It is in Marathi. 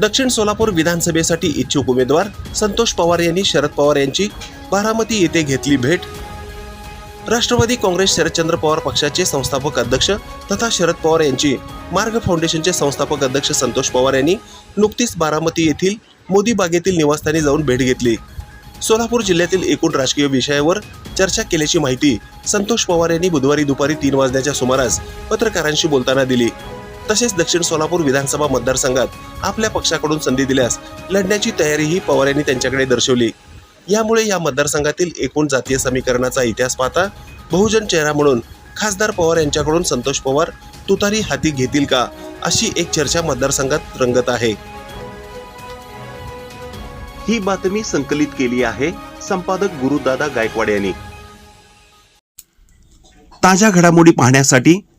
दक्षिण सोलापूर विधानसभेसाठी इच्छुक उमेदवार संतोष पवार यांनी शरद पवार यांची बारामती येथे घेतली भेट. राष्ट्रवादी काँग्रेस शरदचंद्र पवार पक्षाचे संस्थापक अध्यक्ष तथा शरद पवार यांची मार्ग फाउंडेशनचे संस्थापक अध्यक्ष संतोष पवार यांनी नुकतीच बारामती येथील मोदी बागेतील निवासस्थानी जाऊन भेट घेतली. सोलापूर जिल्ह्यातील एकूण राजकीय विषयावर चर्चा केल्याची माहिती संतोष पवार यांनी बुधवारी दुपारी तीन वाजण्याच्या सुमारास पत्रकारांशी बोलताना दिली. तसेच दक्षिण सोलापूर विधानसभा मतदारसंघात आपल्या पक्षाकडून संधी दिल्यास लढण्याची तयारीही पवार यांनी त्यांच्याकडे दर्शवली. यामुळे या मतदारसंघातील एकूण जातीय समीकरणाचा इतिहास पाहता बहुजन चेहरा म्हणून खासदार पवार यांच्याकडून संतोष पवार तुतारी हाती घेतील का अशी एक चर्चा मतदारसंघात रंगत आहे. ही बातमी संकलित केली आहे संपादक गुरुदादा गायकवाड यांनी. ताज्या घडामोडी पाहण्यासाठी